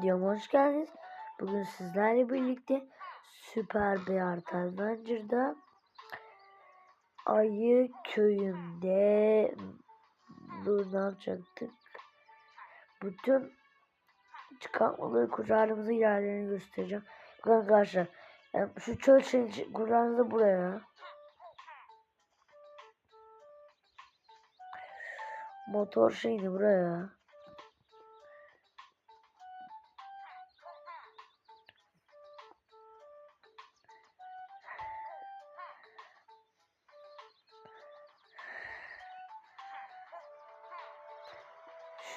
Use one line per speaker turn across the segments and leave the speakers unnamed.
Videoma hoş geldiniz. Bugün sizlerle birlikte Süper Beyart Adventure'da Ayı köyünde dur ne yapacaktık? Bütün çıkartmaları kurtarımızı yerlerini göstereceğim. Bakın arkadaşlar yani şu çöl şeyini kurtarınızı buraya. Motor şeyini buraya.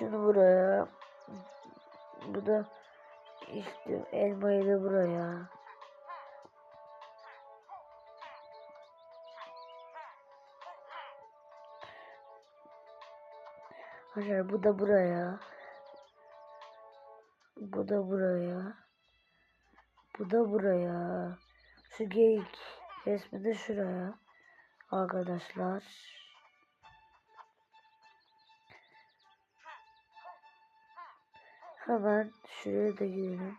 Şunu buraya. Bu da işte elmayı da buraya. Arkadaşlar bu da buraya. Bu da buraya. Bu da buraya. Şu geyik resmi de şuraya. Arkadaşlar. Hemen şuraya da girelim.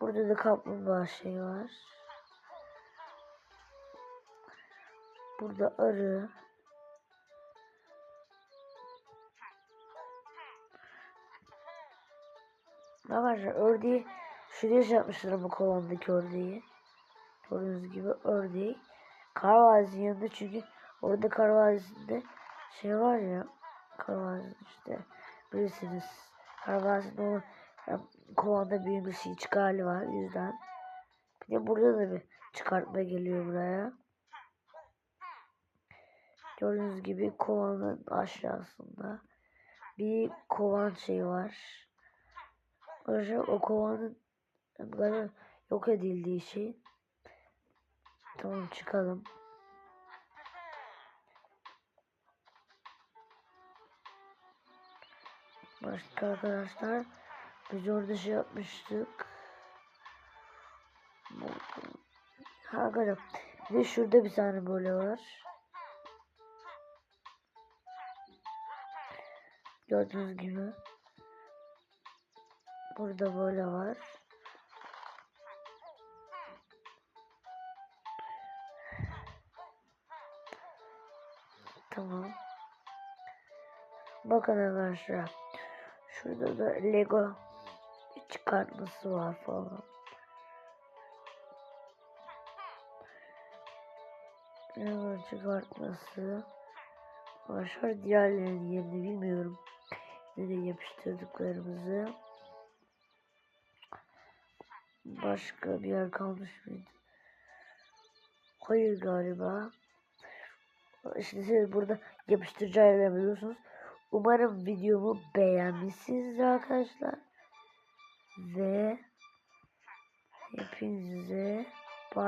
Burada da kaplumbağa şey var. Burada arı. Arkadaşlar ördeği şuraya şey yapmışlar bu kolandaki ördeği. Gördüğünüz gibi ördeği. Kar yanında çünkü orada kar vadisinde şey var ya kar vadisi işte bilirsiniz kar vadisinde o hem kovanda büyük bir şey çıkarlı var yüzden. Bir de burada da bir çıkartma geliyor buraya. Gördüğünüz gibi kovanın aşağısında bir kovan şey var. Arkadaşlar o kovanın böyle yok edildiği şey. Tamam çıkalım. Başka arkadaşlar biz orada şey yapmıştık. Ha bir de şurada bir tane böyle var. Gördüğünüz gibi. Burada böyle var. Tamam. Bakın arkadaşlar. Şurada da Lego çıkartması var falan. Lego çıkartması. Arkadaşlar diğerlerinin yerini bilmiyorum. Nereye yapıştırdıklarımızı. Başka bir yer kalmış mıydı? Hayır galiba. İşte siz burada yapıştırıcı ayarlayabiliyorsunuz. Umarım videomu beğenmişsinizdir arkadaşlar. Ve hepinize